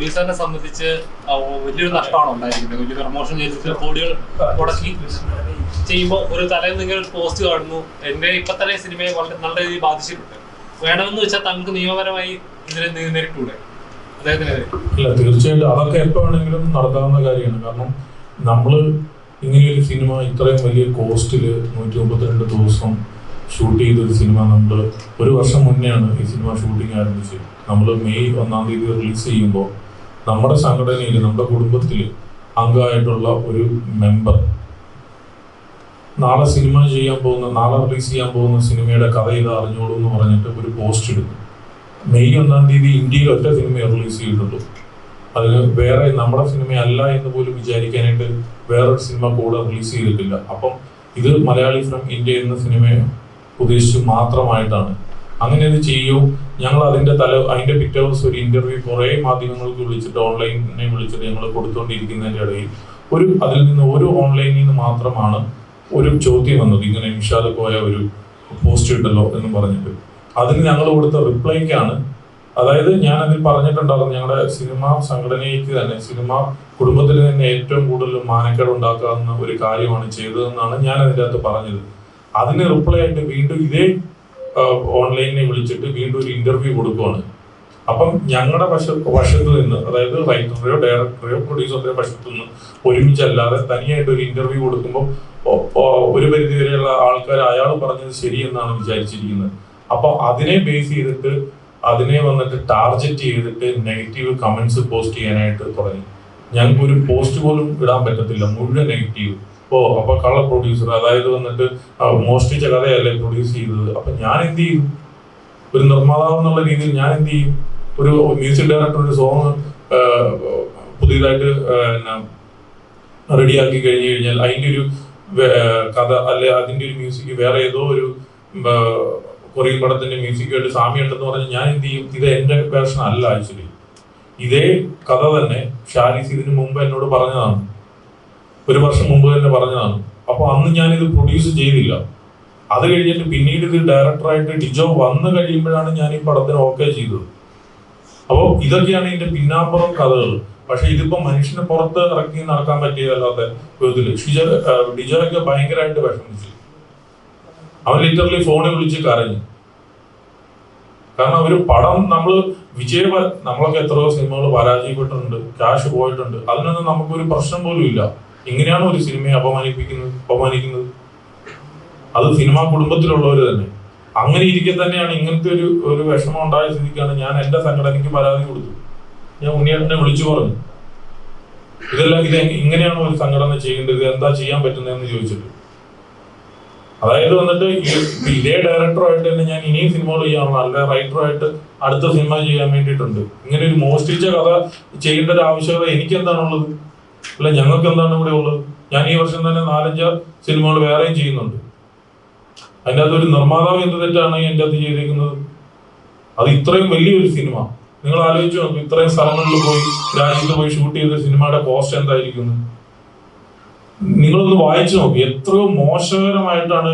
പ്രൊഡ്യൂസറിനെ സംബന്ധിച്ച് വലിയൊരു നഷ്ടമാണ് ഉണ്ടായിരിക്കുന്നത്. വലിയ പ്രൊമോഷൻ ചെയ്തിട്ട് കോടികൾ മുടക്കി ചെയ്യുമ്പോൾ ഒരു തലേന്ന് നിങ്ങൾ ഒരു പോസ്റ്റ് കാണുന്നു. എന്റെ ഇപ്പൊ തന്നെ സിനിമയെ വളരെ നല്ല രീതിയിൽ ബാധിച്ചിട്ടുണ്ട്. വേണമെന്ന് വെച്ചാൽ തങ്ങൾക്ക് നിയമപരമായി ഇതിനെ നേരിട്ടൂടെ ഇല്ല തീർച്ചയായിട്ടും അതൊക്കെ എപ്പോഴാണെങ്കിലും നടത്താവുന്ന കാര്യമാണ്. കാരണം നമ്മൾ ഇങ്ങനെയൊരു സിനിമ ഇത്രയും വലിയ കോസ്റ്റിൽ നൂറ്റി മുപ്പത്തിരണ്ട് ദിവസം ഷൂട്ട് ചെയ്തൊരു സിനിമ നമ്മൾ ഒരു വർഷം മുന്നെയാണ് ഈ സിനിമ ഷൂട്ടിങ് ആരംഭിച്ചത്. നമ്മൾ മെയ് ഒന്നാം തീയതി റിലീസ് ചെയ്യുമ്പോൾ നമ്മുടെ സംഘടനയിൽ നമ്മുടെ കുടുംബത്തിൽ അംഗമായിട്ടുള്ള ഒരു മെമ്പർ നാളെ സിനിമ ചെയ്യാൻ പോകുന്ന നാളെ റിലീസ് ചെയ്യാൻ പോകുന്ന സിനിമയുടെ കഥ ഇത് അറിഞ്ഞോളൂ എന്ന് പറഞ്ഞിട്ട് ഒരു പോസ്റ്റ് ഇടുന്നു. മെയ് ഒന്നാം തീയതി ഇന്ത്യയിൽ ഒറ്റ സിനിമ റിലീസ് ചെയ്തിട്ടുള്ളൂ. അതിന് വേറെ നമ്മുടെ സിനിമ അല്ല എന്ന് പോലും വിചാരിക്കാനായിട്ട് വേറൊരു സിനിമ കൂടെ റിലീസ് ചെയ്തിട്ടില്ല. അപ്പം ഇത് മലയാളി ഫ്രം ഇന്ത്യ എന്ന സിനിമയെ ഉദ്ദേശിച്ച് മാത്രമായിട്ടാണ്. അങ്ങനെ ഇത് ചെയ്യൂ. ഞങ്ങൾ അതിന്റെ തല അതിന്റെ പിറ്റേ ദിവസം ഒരു ഇന്റർവ്യൂ കുറേ മാധ്യമങ്ങൾക്ക് വിളിച്ചിട്ട് ഓൺലൈനെ വിളിച്ചിട്ട് ഞങ്ങൾ കൊടുത്തുകൊണ്ടിരിക്കുന്നതിന്റെ ഇടയിൽ ഒരു അതിൽ നിന്ന് ഒരു ഓൺലൈനിൽ നിന്ന് മാത്രമാണ് ഒരു ചോദ്യം വന്നത്. ഇങ്ങനെ നിഷാദ് പോയ ഒരു പോസ്റ്റ് ഇട്ടല്ലോ എന്ന് പറഞ്ഞിട്ട്. അതിന് ഞങ്ങൾ കൊടുത്ത റിപ്ലൈക്കാണ് അതായത് ഞാൻ അതിൽ പറഞ്ഞിട്ടുണ്ടായിരുന്നു ഞങ്ങളുടെ സിനിമ സംഘടനയ്ക്ക് തന്നെ സിനിമ കുടുംബത്തിൽ തന്നെ ഏറ്റവും കൂടുതൽ മാനക്കേട് ഉണ്ടാക്കാവുന്ന ഒരു കാര്യമാണ് ചെയ്തതെന്നാണ് ഞാൻ അതിന്റെ അകത്ത് പറഞ്ഞത്. അതിന് റിപ്ലൈ ആയിട്ട് വീണ്ടും ഇതേ ഓൺലൈനിനെ വിളിച്ചിട്ട് വീണ്ടും ഒരു ഇന്റർവ്യൂ കൊടുക്കുവാണ്. അപ്പം ഞങ്ങളുടെ വശ വശത്ത് നിന്ന് അതായത് റൈറ്ററുടെയോ ഡയറക്ടറെയോ പ്രൊഡ്യൂസറുടെയോ വശത്ത് നിന്ന് ഒരുമിച്ചല്ലാതെ തനിയായിട്ട് ഒരു ഇന്റർവ്യൂ കൊടുക്കുമ്പോൾ ഒരു പരിധിവരെയുള്ള ആൾക്കാർ അയാൾ പറഞ്ഞത് ശരിയെന്നാണ് വിചാരിച്ചിരിക്കുന്നത്. അപ്പോൾ അതിനെ ബേസ് ചെയ്തിട്ട് അതിനെ വന്നിട്ട് ടാർഗറ്റ് ചെയ്തിട്ട് നെഗറ്റീവ് കമന്റ്സ് പോസ്റ്റ് ചെയ്യാനായിട്ട് തുടങ്ങി. ഞങ്ങൾക്ക് ഒരു പോസ്റ്റ് പോലും ഇടാൻ പറ്റത്തില്ല. മുഴുവൻ നെഗറ്റീവ് ഓ അപ്പൊ കള്ള പ്രൊഡ്യൂസർ അതായത് വന്നിട്ട് മോഷ്ടിച്ച കഥയല്ലേ പ്രൊഡ്യൂസ് ചെയ്തത്? അപ്പൊ ഞാൻ എന്ത് ചെയ്യും? ഒരു നിർമ്മാതാവ് എന്നുള്ള രീതിയിൽ ഞാൻ എന്ത് ചെയ്യും? ഒരു മ്യൂസിക് ഡയറക്ടർ ഒരു സോങ് പുതിയതായിട്ട് റെഡിയാക്കി കഴിഞ്ഞു കഴിഞ്ഞാൽ അതിന്റെ ഒരു കഥ അല്ലെ അതിന്റെ ഒരു മ്യൂസിക് വേറെ ഏതോ ഒരു കൊറിയൻ പടത്തിന്റെ മ്യൂസിക്കുമായിട്ട് സാമ്യമുണ്ടെന്ന് പറഞ്ഞ് ഞാൻ എന്ത് ചെയ്യും? ഇത് എന്റെ വേർഷൻ അല്ല ആക്ച്വലി ഇതേ കഥ തന്നെ ഷാരിസ് ഇതിനു മുമ്പ് എന്നോട് പറഞ്ഞതാണ്. ഒരു വർഷം മുമ്പ് തന്നെ പറഞ്ഞതാണ്. അപ്പോൾ അന്ന് ഞാൻ ഇത് പ്രൊഡ്യൂസ് ചെയ്തില്ല. അത് കഴിഞ്ഞിട്ട് പിന്നീട് ഇത് ഡയറക്ടറായിട്ട് ടിജോ വന്നു കഴിയുമ്പോഴാണ് ഞാൻ ഈ പടത്തിന് ഓക്കെ ചെയ്തത്. അപ്പോൾ ഇതൊക്കെയാണ് ഇതിന്റെ പിന്നാമ്പുറം കഥകൾ. പക്ഷെ ഇതിപ്പോ മനുഷ്യനെ പുറത്ത് ഇറക്കി നടക്കാൻ പറ്റിയതല്ലാത്ത വിധത്തിൽ ഡിജോയൊക്കെ ഭയങ്കരമായിട്ട് വിഷമിച്ചു. അവൻ ലിറ്ററലി ഫോണിൽ വിളിച്ച് കരഞ്ഞു. കാരണം ഒരു പടം നമ്മൾ വിജയ നമ്മളൊക്കെ എത്രയോ സിനിമകൾ പരാജയപ്പെട്ടിട്ടുണ്ട് ക്യാഷ് പോയിട്ടുണ്ട്. അതിനൊന്നും നമുക്കൊരു പ്രശ്നം പോലും ഇല്ല. ഇങ്ങനെയാണ് ഒരു സിനിമയെ അപമാനിപ്പിക്കുന്നത്? അപമാനിക്കുന്നത്. അത് സിനിമാ കുടുംബത്തിലുള്ളവർ തന്നെ. അങ്ങനെ ഇരിക്കെ തന്നെയാണ് ഇങ്ങനത്തെ ഒരു ഒരു വിഷമം ഉണ്ടായ സ്ഥിതിക്കാണ് ഞാൻ എന്റെ സംഘടനയ്ക്ക് പരാതി കൊടുത്തു. ഞാൻ ഉണ്ണിയേട്ടനെ വിളിച്ചു പറഞ്ഞു. ഇതെല്ലാം ഇത് ഇങ്ങനെയാണ് ഒരു സംഘടന ചെയ്യേണ്ടത്? എന്താ ചെയ്യാൻ പറ്റുന്നതെന്ന് ചോദിച്ചിട്ട്. അതായത് വന്നിട്ട് ഇതേ ഡയറക്ടറായിട്ട് തന്നെ ഞാൻ ഇനിയും സിനിമകൾ ചെയ്യാനുള്ള അല്ല റൈറ്ററായിട്ട് അടുത്ത സിനിമ ചെയ്യാൻ വേണ്ടിയിട്ടുണ്ട്. ഇങ്ങനെ ഒരു മോഷ്ടിച്ച കഥ ചെയ്യേണ്ട ഒരു ആവശ്യകത എനിക്ക് എന്താണുള്ളത് അല്ല ഞങ്ങൾക്ക് എന്താണ് ഇവിടെ ഉള്ളത്? ഞാൻ ഈ വർഷം തന്നെ നാലഞ്ച് സിനിമകൾ വേറെയും ചെയ്യുന്നുണ്ട്. അതിന്റെ അകത്ത് ഒരു നിർമ്മാതാവ് എന്ത് തെറ്റാണ് എന്റെ അത് ചെയ്തിരിക്കുന്നത് അത് ഇത്രയും വലിയൊരു സിനിമ. നിങ്ങൾ ആലോചിച്ചു നോക്കും ഇത്രയും സ്ഥലങ്ങളിൽ പോയി രാജ്യത്ത് പോയി ഷൂട്ട് ചെയ്ത സിനിമയുടെ കോസ്റ്റ് എന്തായിരിക്കുന്നു? നിങ്ങളൊന്ന് വായിച്ചു നോക്കി എത്രയോ മോശകരമായിട്ടാണ്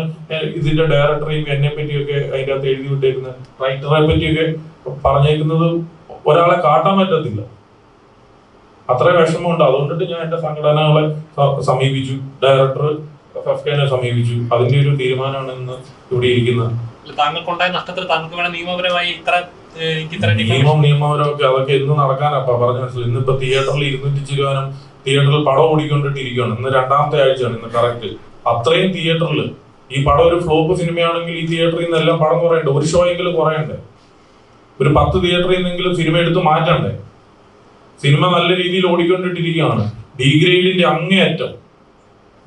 ഇതിന്റെ ഡയറക്ടറെയും എന്നെ പറ്റിയൊക്കെ അതിന്റെ അകത്ത് എഴുതി വിട്ടേക്കുന്നത്. റൈറ്ററെ പറ്റിയൊക്കെ പറഞ്ഞേക്കുന്നത് ഒരാളെ കാട്ടാൻ പറ്റത്തില്ല. അത്ര വിഷമമുണ്ട്. അതുകൊണ്ടിട്ട് ഞാൻ എന്റെ സംഘടനകളെ സമീപിച്ചു. ഡയറക്ടർ ഫെഫ്കനെ സമീപിച്ചു. അതിന്റെ ഒരു തീരുമാനമാണ് ഇന്ന് ഇവിടെ ഇരിക്കുന്നത്. അല്ല, താങ്കൾക്കുണ്ടായ നഷ്ടത്തിൽ താങ്കൾക്ക് വേണം നിയമപരമായി ഇത്ര നിയമം നിയമപരമൊക്കെ അതൊക്കെ ഇന്ന് നടക്കാനപ്പ പറഞ്ഞു മനസ്സിലായി. ഇന്നിപ്പോ തിയേറ്ററിൽ ഇരുന്നൂറ്റി ചിരുവാനും തിയേറ്ററിൽ പടം ഓടിക്കൊണ്ടിട്ടിരിക്കുകയാണ്. ഇന്ന് രണ്ടാമത്തെ ആഴ്ചയാണ് ഇന്ന് കറക്റ്റ് അത്രയും തിയേറ്ററിൽ ഈ പടം ഒരു ഫ്ലോപ്പ് സിനിമയാണെങ്കിൽ ഈ തിയേറ്ററിൽ നിന്ന് എല്ലാം പടം കുറയണ്ടേ? ഒരു ഷോയെങ്കിലും കുറയണ്ടേ? ഒരു പത്ത് തിയേറ്ററിൽ നിന്നെങ്കിലും സിനിമ എടുത്ത് മാറ്റണ്ടേ? സിനിമ നല്ല രീതിയിൽ ഓടിക്കൊണ്ടിട്ടിരിക്കുകയാണ്. ഡിഗ്രേഡിന്റെ അങ്ങേയറ്റം.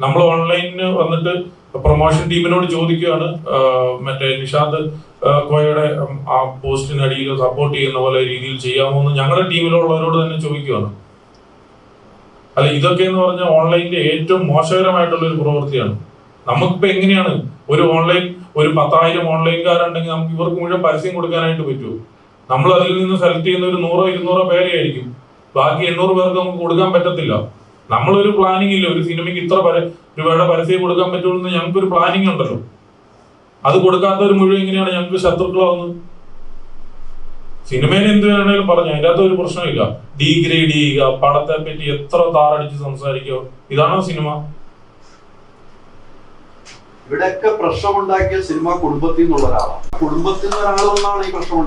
നമ്മൾ ഓൺലൈനിൽ വന്നിട്ട് പ്രൊമോഷൻ ടീമിനോട് ചോദിക്കുകയാണ് മറ്റേ നിഷാദ് കോയയുടെ ആ പോസ്റ്റിന് അടിയിൽ സപ്പോർട്ട് ചെയ്യുന്ന പോലെ രീതിയിൽ ചെയ്യാമോ എന്ന് ഞങ്ങളുടെ ടീമിലുള്ളവരോട് തന്നെ ചോദിക്കുകയാണ്. അല്ല ഇതൊക്കെ എന്ന് പറഞ്ഞാൽ ഓൺലൈനിന്റെ ഏറ്റവും മോശകരമായിട്ടുള്ള ഒരു പ്രവൃത്തിയാണ്. നമുക്കിപ്പോ എങ്ങനെയാണ് ഒരു ഓൺലൈൻ ഒരു പത്തായിരം ഓൺലൈൻകാരുണ്ടെങ്കിൽ നമുക്ക് ഇവർക്ക് മുഴുവൻ പരസ്യം കൊടുക്കാനായിട്ട് പറ്റുമോ? നമ്മൾ അതിൽ നിന്ന് സെലക്ട് ചെയ്യുന്ന ഒരു നൂറോ ഇരുന്നൂറോ പേരെ ആയിരിക്കും. ബാക്കി എണ്ണൂറ് പേർക്ക് നമുക്ക് കൊടുക്കാൻ പറ്റത്തില്ല. നമ്മളൊരു പ്ലാനിങ് ഇല്ല? ഒരു സിനിമയ്ക്ക് ഇത്ര രൂപയുടെ പരസ്യം കൊടുക്കാൻ പറ്റുള്ളൂ എന്ന് ഞങ്ങൾക്കൊരു പ്ലാനിങ് ഉണ്ടല്ലോ. അത് കൊടുക്കാത്തവർ മുഴുവൻ എങ്ങനെയാണ് ഞങ്ങൾക്ക് ശത്രുക്കളാവുന്നത്? സിനിമയിൽ എന്ത് വേണേലും പറഞ്ഞു അതിന്റെ അകത്ത് ഒരു പ്രശ്നമില്ല. ഡീഗ്രേഡ് ചെയ്യുക പടത്തെ പറ്റി എത്ര താറടിച്ച് സംസാരിക്കുക ഇതാണോ സിനിമ ഇവിടെയൊക്കെ പ്രശ്നമുണ്ടാക്കിയ സിനിമ കുടുംബത്തിൽ നിന്നുള്ള ഒരാളാണ് കുടുംബത്തിൽ നിന്ന് ഒരാൾ ഈ പ്രശ്നം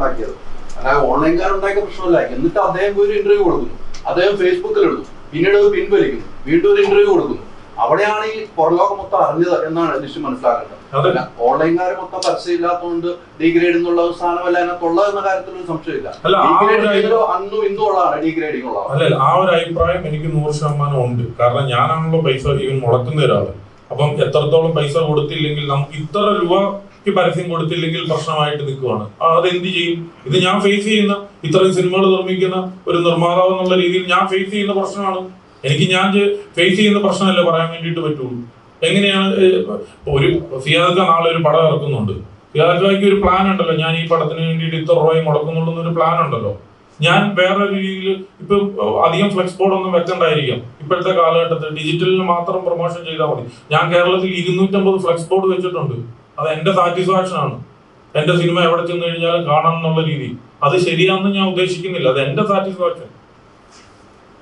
അല്ലാതെ ഓൺലൈൻകാരുണ്ടാക്കിയ പ്രശ്നമല്ല. എന്നിട്ട് അദ്ദേഹം ഒരു ഇന്റർവ്യൂ കൊടുക്കുന്നു. അദ്ദേഹം ഫേസ്ബുക്കിൽ ഇടുന്നു പിന്നീട് അത് പിൻവലിക്കുന്നു. വീണ്ടും ഒരു ഇന്റർവ്യൂ കൊടുക്കുന്നു. അവിടെയാണ് ഈ പുറലോകം മൊത്തം അറിഞ്ഞത് എന്നാണ് ലിസ്റ്റ് മനസ്സിലാക്കേണ്ടത്. ഓൺലൈൻകാർ മൊത്തം പരസ്യം ഇല്ലാത്തതുകൊണ്ട് ഡിഗ്രേഡ് എന്നുള്ള സ്ഥാനമല്ല അതിനകത്തുള്ളത് എന്ന കാര്യത്തിൽ ഒരു സംശയമില്ല അന്നും ഇന്നും ഉള്ളതാണ് ഡിഗ്രേഡിംഗ് ഉള്ളത് അല്ല ആ ഒരു അഭിപ്രായം എനിക്ക് നൂറ് ശതമാനം ഉണ്ട്. കാരണം ഞാനാണല്ലോ പൈസ ഇവൻ മുടക്കുന്ന ഒരാൾ. അപ്പം എത്രത്തോളം പൈസ കൊടുത്തില്ലെങ്കിൽ നമുക്ക് ഇത്ര രൂപയ്ക്ക് പരസ്യം കൊടുത്തില്ലെങ്കിൽ പ്രശ്നമായിട്ട് നിൽക്കുവാണ്. എന്ത് ചെയ്യും? ഇത് ഞാൻ ഫേസ് ചെയ്യുന്ന ഇത്രയും സിനിമകൾ നിർമ്മിക്കുന്ന ഒരു നിർമ്മാതാവ് എന്നുള്ള രീതിയിൽ ഞാൻ ഫേസ് ചെയ്യുന്ന പ്രശ്നമാണ്. എനിക്ക് ഞാൻ ഫേസ് ചെയ്യുന്ന പ്രശ്നമല്ലേ പറയാൻ വേണ്ടിയിട്ട് പറ്റുള്ളൂ. എങ്ങനെയാണ് ഒരു സിയാദക്ക നാളെ ഒരു പടം ഇറക്കുന്നുണ്ട്. സിയാദക്കായ്ക്ക് ഒരു പ്ലാൻ ഉണ്ടല്ലോ. ഞാൻ ഈ പടത്തിന് വേണ്ടിയിട്ട് ഇത്ര രൂപയും മുടക്കുന്നുള്ളൂ എന്നൊരു പ്ലാൻ ഉണ്ടല്ലോ. ഞാൻ വേറെ രീതിയിൽ ഇപ്പൊ അധികം ഫ്ലെക്സ് ബോർഡ് ഒന്നും വെക്കണ്ടായിരിക്കാം. ഇപ്പോഴത്തെ കാലഘട്ടത്തിൽ ഡിജിറ്റലിൽ മാത്രം പ്രൊമോഷൻ ചെയ്താൽ മതി. ഞാൻ കേരളത്തിൽ ഇരുന്നൂറ്റമ്പത് ഫ്ലെക്സ് ബോർഡ് വെച്ചിട്ടുണ്ട്. അത് എന്റെ സാറ്റിസ്ഫാക്ഷൻ ആണ്. എന്റെ സിനിമ എവിടെ ചെന്ന് കഴിഞ്ഞാലും കാണണം എന്നുള്ള രീതി. അത് ശരിയാണെന്ന് ഞാൻ ഉദ്ദേശിക്കുന്നില്ല. അത് എന്റെ സാറ്റിസ്ഫാക്ഷൻ